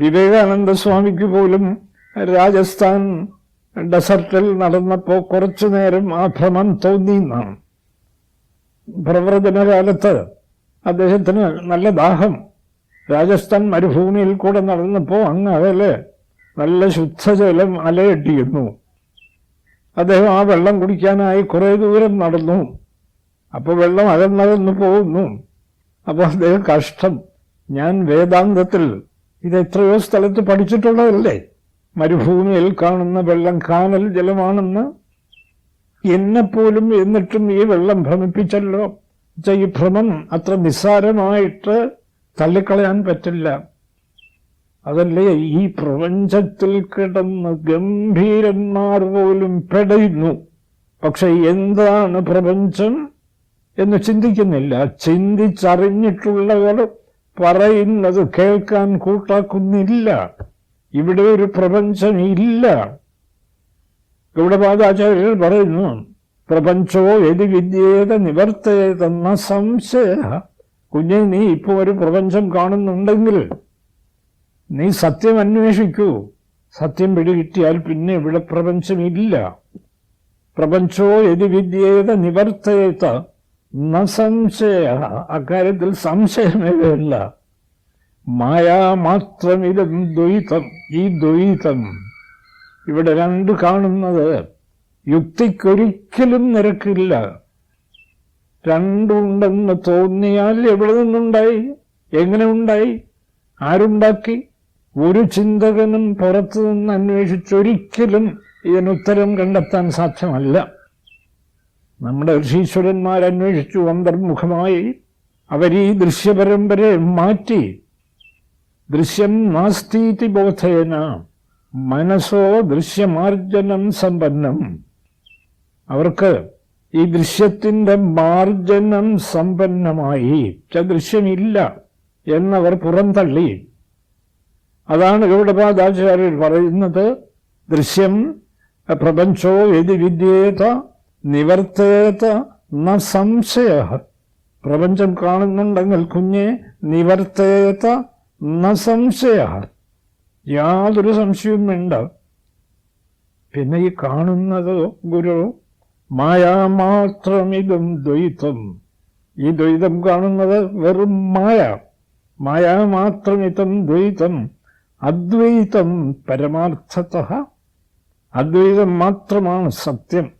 വിവേകാനന്ദ സ്വാമിക്ക് പോലും രാജസ്ഥാൻ ഡെസർട്ടിൽ നടന്നപ്പോ കുറച്ചു നേരം ആ ഭ്രമം തോന്നി എന്നാണ്. പ്രവ്രജനകാലത്ത് അദ്ദേഹത്തിന് നല്ല ദാഹം. രാജസ്ഥാൻ മരുഭൂമിയിൽ കൂടെ നടന്നപ്പോ അങ്ങ് അകലെ നല്ല ശുദ്ധജലം അലയട്ടിയിരുന്നു അദ്ദേഹം ആ വെള്ളം കുടിക്കാനായി കുറേ ദൂരം നടന്നു. അപ്പോൾ വെള്ളം അകന്നകന്നു പോകുന്നു. അപ്പോൾ അദ്ദേഹം കഷ്ടം. ഞാൻ വേദാന്തത്തിൽ ഇത് എത്രയോ സ്ഥലത്ത് പഠിച്ചിട്ടുള്ളതല്ലേ? മരുഭൂമിയിൽ കാണുന്ന വെള്ളം കാനൽ ജലമാണെന്ന്. എന്നെപ്പോലും എന്നിട്ടും ഈ വെള്ളം ഭ്രമിപ്പിച്ചല്ലോ. ഈ ഭ്രമം അത്ര നിസ്സാരമായിട്ട് തള്ളിക്കളയാൻ പറ്റില്ല. അതല്ലേ ഈ പ്രപഞ്ചത്തിൽ കിടന്ന് ഗംഭീരന്മാർ പോലും പെടയുന്നു. പക്ഷെ എന്താണ് പ്രപഞ്ചം എന്ന് ചിന്തിക്കുന്നില്ല. ചിന്തിച്ചറിഞ്ഞിട്ടുള്ളവർ പറയുന്നത് കേൾക്കാൻ കൂട്ടാക്കുന്നില്ല. ഇവിടെ ഒരു പ്രപഞ്ചം ഇല്ല ഗൗഡപാദാചാര്യർ പറയുന്നു പ്രപഞ്ചോ എതി വിദ്യേത നിവർത്തേതെന്ന സംശയ. കുഞ്ഞെ നീ ഇപ്പോൾ ഒരു പ്രപഞ്ചം കാണുന്നുണ്ടെങ്കിൽ നീ സത്യം അന്വേഷിക്കൂ. സത്യം പിടികിട്ടിയാൽ പിന്നെ ഇവിടെ പ്രപഞ്ചമില്ല. പ്രപഞ്ചോ എതി വിദ്യേത നിവർത്തേത ന സംശയ അക്കാര്യത്തിൽ സംശയമേ വേണ്ട. മായാമാത്രമിതം ദ്വൈതം ഈ ദ്വൈതം. ഇവിടെ രണ്ട് കാണുന്നത്. യുക്തിക്കൊരിക്കലും നിരക്കില്ല. രണ്ടുണ്ടെന്ന് തോന്നിയാൽ എവിടെ നിന്നുണ്ടായി? എങ്ങനെ ഉണ്ടായി? ആരുണ്ടാക്കി? ഒരു ചിന്തകനും പുറത്തു നിന്ന് അന്വേഷിച്ചൊരിക്കലും ഇതിനുത്തരം കണ്ടെത്താൻ സാധ്യമല്ല. നമ്മുടെ ഋഷീശ്വരന്മാർ അന്വേഷിച്ചു അന്തർമുഖമായി. അവരീ ദൃശ്യപരമ്പരയെ മാറ്റി. ദൃശ്യം നാസ്തീതി ബോധേന മനസ്സോ ദൃശ്യമാർജനം സമ്പന്നം. അവർക്ക് ഈ ദൃശ്യത്തിന്റെ മാർജനം സമ്പന്നമായി. ദൃശ്യമില്ല എന്നവർ പുറന്തള്ളി. അതാണ് ഗൗഡപാദാചാര്യർ പറയുന്നത്. ദൃശ്യം പ്രപഞ്ചോ യതി വിദ്യേത നിവർത്തേത ന സംശയ. പ്രപഞ്ചം കാണുന്നുണ്ടെങ്കിൽ കുഞ്ഞെ നിവർത്തേത ന സംശയ. യാതൊരു സംശയവും വേണ്ട. പിന്നെ ഈ കാണുന്നത് ഗുരു മായാമാത്രമിതും ദ്വൈതം. ഈ ദ്വൈതം കാണുന്നത് വെറും മായ. മായാമാത്രമിതം ദ്വൈതം. അദ്വൈതം പരമാർത്ഥത. അദ്വൈതം മാത്രമാണ് സത്യം.